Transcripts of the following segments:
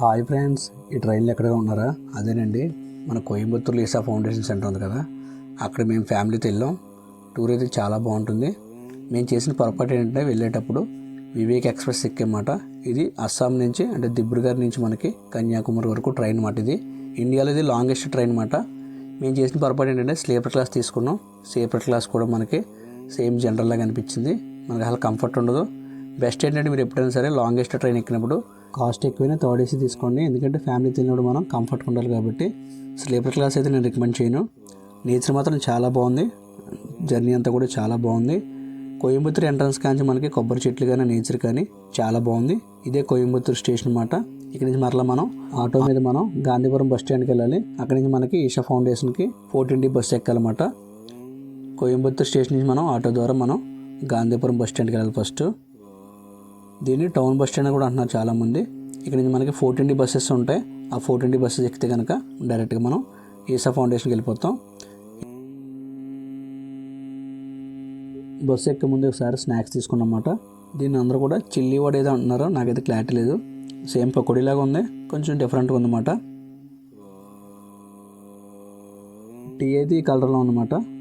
Hi friends ఈ ట్రైన్లో ఎక్కడ ఉన్నారా? అదేనండి మన కోయంబత్తూరు లీసా ఫౌండేషన్ సెంటర్ ఉంది కదా అక్కడ మేము ఫ్యామిలీతో వెళ్ళాం. టూర్ అయితే చాలా బాగుంటుంది. మేము చేసిన పొరపాటు ఏంటంటే వెళ్ళేటప్పుడు వివేక్ ఎక్స్ప్రెస్ ఎక్కేమాట ఇది అస్సాం నుంచి అంటే దిబ్రుగర్ నుంచి మనకి కన్యాకుమారి వరకు ట్రైన్ మాట ఇది. ఇండియాలో ఇది లాంగెస్ట్ ట్రైన్ మాట మేము చేసిన పొరపాటు ఏంటంటే స్లీపర్ క్లాస్ తీసుకున్నాం. స్లీపర్ క్లాస్ కూడా మనకి సేమ్ జనరల్గా అనిపించింది మనకి అసలు కంఫర్ట్ ఉండదు. బెస్ట్ ఏంటంటే మీరు ఎప్పుడైనా సరే లాంగెస్ట్ ట్రైన్ ఎక్కినప్పుడు కాస్ట్ ఎక్కువైనా థర్డ్ ఏసీ తీసుకోండి. ఎందుకంటే ఫ్యామిలీ తిన్నప్పుడు మనం కంఫర్ట్ ఉండాలి కాబట్టి. స్లీపర్ క్లాస్ అయితే నేను రికమెండ్ చేయను. నేచర్ మాత్రం చాలా బాగుంది. జర్నీ అంతా కూడా చాలా బాగుంది. కోయంబత్తూరు ఎంట్రన్స్ కాంచి మనకి కొబ్బరి చెట్లు కానీ నేచర్ కానీ చాలా బాగుంది. ఇదే కోయంబత్తూరు స్టేషన్ అన్నమాట. ఇక్కడ నుంచి మరలా మనం ఆటో మీద మనం గాంధీపురం బస్ స్టాండ్కి వెళ్ళాలి. అక్కడి నుంచి మనకి ఈషా ఫౌండేషన్కి ఫోర్టీన్ డి బస్సు ఎక్కాలన్నమాట. కోయంబత్తూరు స్టేషన్ నుంచి మనం ఆటో ద్వారా మనం గాంధీపురం బస్ స్టాండ్కి వెళ్ళాలి ఫస్ట్. దీన్ని టౌన్ బస్ స్టాండ్ కూడా అంటున్నారు చాలామంది. ఇక్కడ నుంచి మనకి ఫోర్ ట్వంటీ బస్సెస్ ఉంటాయి. ఆ ఫోర్ ట్వంటీ బస్సెస్ ఎక్కితే కనుక డైరెక్ట్గా మనం ఈసా ఫౌండేషన్కి వెళ్ళిపోతాం. బస్సు ఎక్కే ముందు ఒకసారి స్నాక్స్ తీసుకున్నమాట. దీన్ని అందరూ కూడా చిల్లీ వాడు ఏదో అంటున్నారో. నాకైతే క్లారిటీ లేదు. సేమ్ పకోడీలాగా ఉంది. కొంచెం డిఫరెంట్గా ఉందన్నమాట. టీ అయితే ఈ కలర్లో ఉందన్నమాట.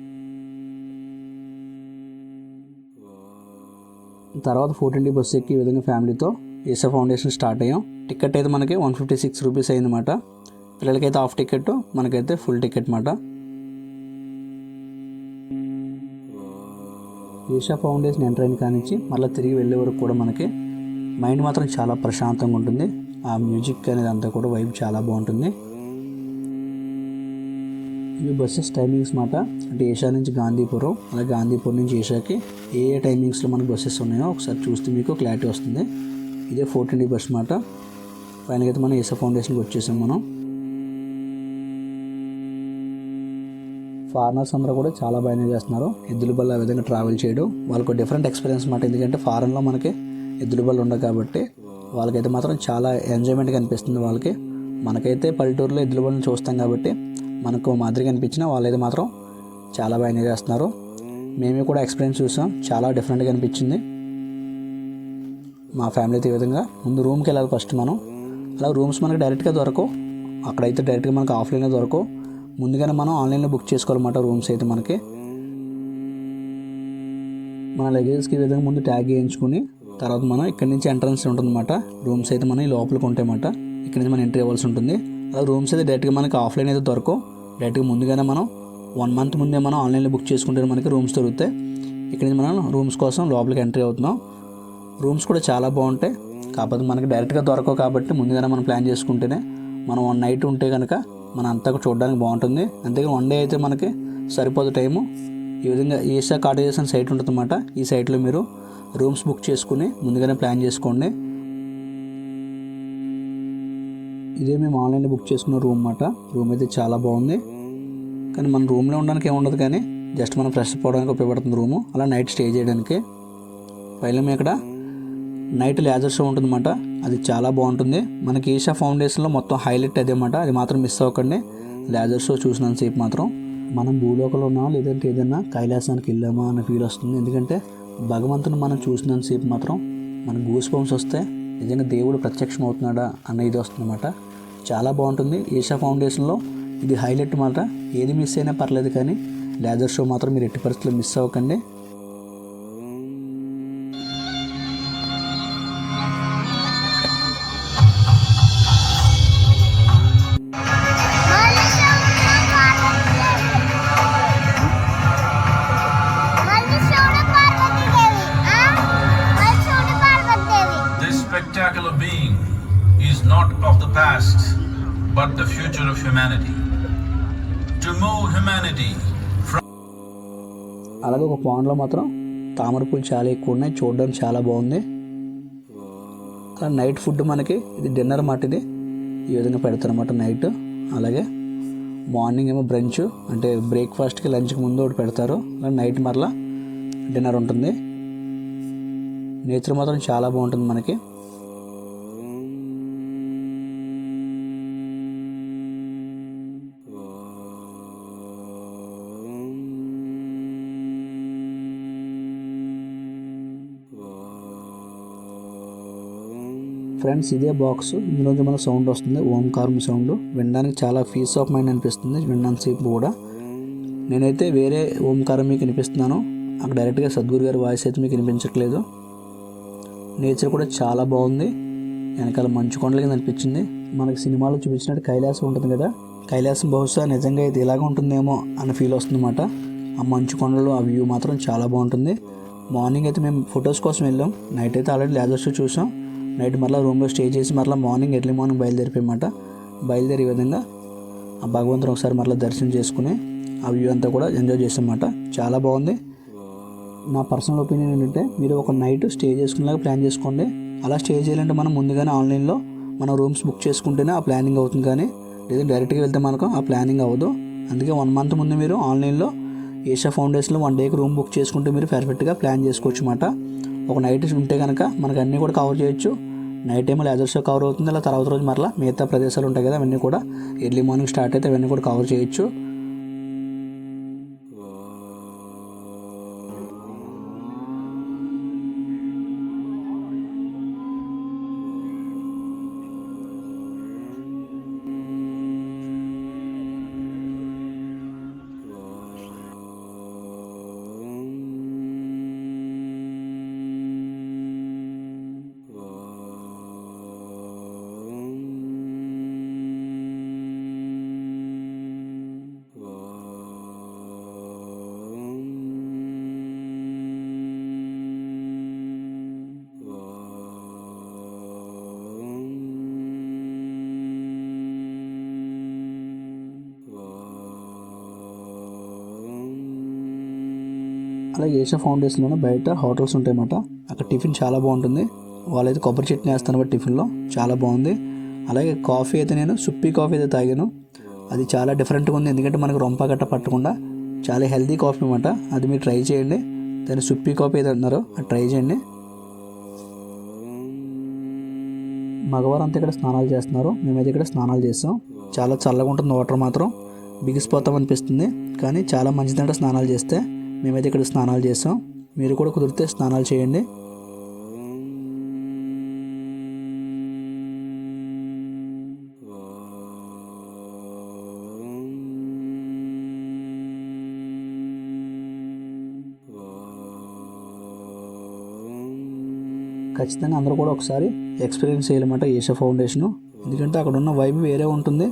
తర్వాత ఫోర్టీన్ డి బస్సు ఎక్కి ఈ విధంగా ఫ్యామిలీతో ఏసా ఫౌండేషన్ స్టార్ట్ అయ్యాం. టికెట్ అయితే మనకి వన్ ఫిఫ్టీ సిక్స్ రూపీస్ అయిందన్నమాట. పిల్లలకైతే హాఫ్ టికెట్ మనకైతే ఫుల్ టికెట్ అన్నమాట. ఈషా ఫౌండేషన్ ఎంటర్ అయిన కానించి మళ్ళీ తిరిగి వెళ్ళే వరకు కూడా మనకి మైండ్ మాత్రం చాలా ప్రశాంతంగా ఉంటుంది. ఆ మ్యూజిక్ అనేది అంతా కూడా వైబ్ చాలా బాగుంటుంది. ఇవి బస్సెస్ టైమింగ్స్ మాట. అంటే ఏషా నుంచి గాంధీపురం అలాగే గాంధీపురం నుంచి ఏషాకి ఏ ఏ టైమింగ్స్లో మనకు బస్సెస్ ఉన్నాయో ఒకసారి చూస్తే మీకు క్లారిటీ వస్తుంది. ఇదే ఫోర్టీన్ బస్ మాట. ఫైనల్గా అయితే మనం ఏసా ఫౌండేషన్కి వచ్చేసాం మనం. ఫారినర్స్ అందరూ కూడా చాలా బాగా ఎంజాయ్ చేస్తున్నారు. ఎద్దుల బల్ల ఆ విధంగా ట్రావెల్ చేయడం వాళ్ళకు డిఫరెంట్ ఎక్స్పీరియన్స్ మాట. ఎందుకంటే ఫారెన్లో మనకి ఎద్దుల బల్ల ఉండవు కాబట్టి వాళ్ళకైతే మాత్రం చాలా ఎంజాయ్మెంట్గా అనిపిస్తుంది వాళ్ళకి. మనకైతే పల్లెటూరులో ఎద్దుల బళ్ళని చూస్తాం కాబట్టి మనకు మాదిరిగా అనిపించిన వాళ్ళైతే మాత్రం చాలా బాగా ఎంజాయ్ చేస్తున్నారు. మేము కూడా ఎక్స్పీరియన్స్ చూసాం. చాలా డిఫరెంట్గా అనిపించింది. మా ఫ్యామిలీతో ఈ విధంగా ముందు రూమ్కి వెళ్ళాలి ఫస్ట్ మనం. అలా రూమ్స్ మనకి డైరెక్ట్గా దొరకవు. అక్కడైతే డైరెక్ట్గా మనకు ఆఫ్లైన్లో దొరకవు. ముందుగానే మనం ఆన్లైన్లో బుక్ చేసుకోవాలన్నమాట రూమ్స్ అయితే మనకి. మన లగేజ్కి ఈ విధంగా ముందు ట్యాగ్ చేయించుకుని తర్వాత మనం ఇక్కడి నుంచి ఎంట్రన్స్ ఉంటుందన్నమాట. రూమ్స్ అయితే మనం ఈ లోపలికి ఉంటాయన్నమాట. ఇక్కడి నుంచి మనం ఎంట్రీ అవ్వాల్సి ఉంటుంది. రూమ్స్ అయితే డైరెక్ట్గా మనకి ఆఫ్లైన్ అయితే దొరకవు. డైరెక్ట్గా ముందుగానే మనం వన్ మంత్ ముందే మనం ఆన్లైన్లో బుక్ చేసుకుంటే మనకి రూమ్స్ దొరుకుతాయి. ఇక్కడ నుంచి మనం రూమ్స్ కోసం లోపలికి ఎంట్రీ అవుతున్నాం. రూమ్స్ కూడా చాలా బాగుంటాయి. కాకపోతే మనకి డైరెక్ట్గా దొరకవు కాబట్టి ముందుగానే మనం ప్లాన్ చేసుకుంటేనే మనం వన్ నైట్ ఉంటే కనుక మన అంతా చూడడానికి బాగుంటుంది. అంతేగాని వన్ డే అయితే మనకి సరిపోదు టైము. ఈ విధంగా ఈషా కాటేజెస్ అని సైట్ ఉంటుందన్నమాట. ఈ సైట్లో మీరు రూమ్స్ బుక్ చేసుకుని ముందుగానే ప్లాన్ చేసుకోండి. ఇదే మేము ఆన్లైన్లో బుక్ చేసుకున్న రూమ్ అన్నమాట. రూమ్ అయితే చాలా బాగుంది. కానీ మన రూమ్లో ఉండడానికి ఏముండదు కానీ జస్ట్ మనం ఫ్రెష్ అప్ అవడానికి ఉపయోగపడుతుంది రూము. అలా నైట్ స్టే చేయడానికి. పైన మేము ఇక్కడ నైట్ లేజర్ షో ఉంటుందన్నమాట. అది చాలా బాగుంటుంది. మనకి ఈషా ఫౌండేషన్లో మొత్తం హైలైట్ అదేమాట అది మాత్రం మిస్ అవ్వకండి. లేజర్ షో చూసినంతసేపు మాత్రం. మనం భూలోకంలో ఉన్నామా లేదంటే ఏదైనా కైలాసానికి వెళ్ళామా అన్న ఫీల్ వస్తుంది. ఎందుకంటే భగవంతుని మనం చూసినంతసేపు మాత్రం మన గూస్ బంప్స్ వస్తే నిజంగా దేవుడు ప్రత్యక్షం అవుతున్నాడా అన్న ఇది వస్తుందన్నమాట. చాలా బాగుంటుంది. ఈషా ఫౌండేషన్లో ఇది హైలైట్ మాట ఏది మిస్ అయినా పర్లేదు కానీ లేజర్ షో మాత్రం మీరు ఎట్టి పరిస్థితుల్లో మిస్ అవ్వకండి. The past, but the future of humanity. To move humanity from అలాగే ఒక పాండ్లో మాత్రం తామర పూలు చాలా ఎక్కువ ఉన్నాయి. చూడడానికి చాలా బాగుంది. అలా నైట్ ఫుడ్ మనకి ఇది డిన్నర్ మాట ఇది. ఈ విధంగా పెడతారన్నమాట నైట్ అలాగే మార్నింగ్ ఏమో బ్రంచ్ అంటే బ్రేక్ఫాస్ట్కి లంచ్కి ముందు ఒకటి పెడతారు. నైట్ మరలా డిన్నర్ ఉంటుంది. నేచర్ మాత్రం చాలా బాగుంటుంది మనకి. ఫ్రెండ్స్ ఇదే బాక్స్ ఇందులోంచి మనకు సౌండ్ వస్తుంది. ఓంకారం సౌండ్ వినడానికి చాలా పీస్ ఆఫ్ మైండ్ అనిపిస్తుంది. విన్నంతసేపు కూడా. నేనైతే వేరే ఓంకారం మీకు వినిపిస్తున్నాను. అక్కడ డైరెక్ట్గా సద్గురు గారి వాయిస్ అయితే మీకు వినిపించట్లేదు. నేచర్ కూడా చాలా బాగుంది. వెనకాల మంచు కొండల కింద అనిపించింది. మనకి సినిమాలో చూపించినట్టు కైలాసం ఉంటుంది కదా. కైలాసం బహుశా నిజంగా అయితే ఇలాగ ఉంటుందేమో అన్న ఫీల్ వస్తుందన్నమాట. ఆ మంచు కొండలు ఆ వ్యూ మాత్రం చాలా బాగుంటుంది. మార్నింగ్ అయితే మేము ఫొటోస్ కోసం వెళ్ళాం. నైట్ అయితే ఆల్రెడీ లేజర్ షో చూసాం. నైట్ మళ్ళీ రూమ్లో స్టే చేసి మళ్ళీ మార్నింగ్ ఎర్లీ మార్నింగ్ బయలుదేరిపోయమాట బయలుదేరే విధంగా ఆ భగవంతుని ఒకసారి మళ్ళీ దర్శనం చేసుకుని ఆ వ్యూ అంతా కూడా ఎంజాయ్ చేసామన్నమాట చాలా బాగుంది. నా పర్సనల్ ఒపీనియన్ ఏంటంటే మీరు ఒక నైట్ స్టే చేసుకునేలాగా ప్లాన్ చేసుకోండి. అలా స్టే చేయాలంటే మనం ముందుగానే ఆన్లైన్లో మనం రూమ్స్ బుక్ చేసుకుంటేనే ఆ ప్లానింగ్ అవుతుంది కానీ లేదా డైరెక్ట్గా వెళ్తే మనకు ఆ ప్లానింగ్ అవ్వదు. అందుకే వన్ మంత్ ముందు మీరు ఆన్లైన్లో ఏషియా ఫౌండేషన్లో వన్ డేకి రూమ్ బుక్ చేసుకుంటే మీరు పర్ఫెక్ట్గా ప్లాన్ చేసుకోవచ్చు అన్నమాట ఒక నైట్ ఉంటే కనుక మనకు అన్నీ కూడా కవర్ చేయొచ్చు. Night time laser show cover అవుతుంది. అలా తర్వాత రోజు మరలా మిగతా ప్రదేశాలు ఉంటాయి కదా అవన్నీ కూడా ఎర్లీ మార్నింగ్ స్టార్ట్ అయితే అవన్నీ కూడా కవర్ చేయొచ్చు. అలాగే ఏషియా ఫౌండేషన్లోనే బయట హోటల్స్ ఉంటాయన్నమాట. అక్కడ టిఫిన్ చాలా బాగుంటుంది. వాళ్ళైతే కొబ్బరి చట్నీ వేస్తాను టిఫిన్లో. చాలా బాగుంది. అలాగే కాఫీ అయితే నేను సుప్పి కాఫీ అయితే తాగాను. అది చాలా డిఫరెంట్గా ఉంది. ఎందుకంటే మనకు రొంప గట్ట పట్టకుండా చాలా హెల్తీ కాఫీ అనమాట అది మీరు ట్రై చేయండి. దాన్ని సుప్పి కాఫీ అయితే అంటున్నారు. అది ట్రై చేయండి. మగవారు అంతా ఇక్కడ స్నానాలు చేస్తున్నారు. మేమైతే ఇక్కడ స్నానాలు చేస్తాం. చాలా చల్లగా ఉంటుంది వాటర్ మాత్రం. బిగిసిపోతాం అనిపిస్తుంది. కానీ చాలా మంచిదంట స్నానాలు చేస్తే. మేమైతే ఇక్కడ స్నానాలు చేస్తాం. మీరు కూడా కుదిరితే స్నానాలు చేయండి. ఖచ్చితంగా అందరూ కూడా ఒకసారి ఎక్స్పీరియన్స్ చేయాలన్నమాట ఏషియా ఫౌండేషను. ఎందుకంటే అక్కడ ఉన్న వైబ్ వేరే ఉంటుంది.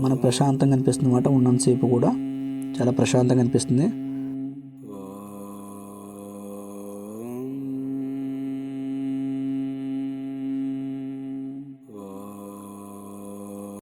మన ప్రశాంతంగా అనిపిస్తుంది అనమాట ఉన్నంతసేపు కూడా. చాలా ప్రశాంతంగా అనిపిస్తుంది.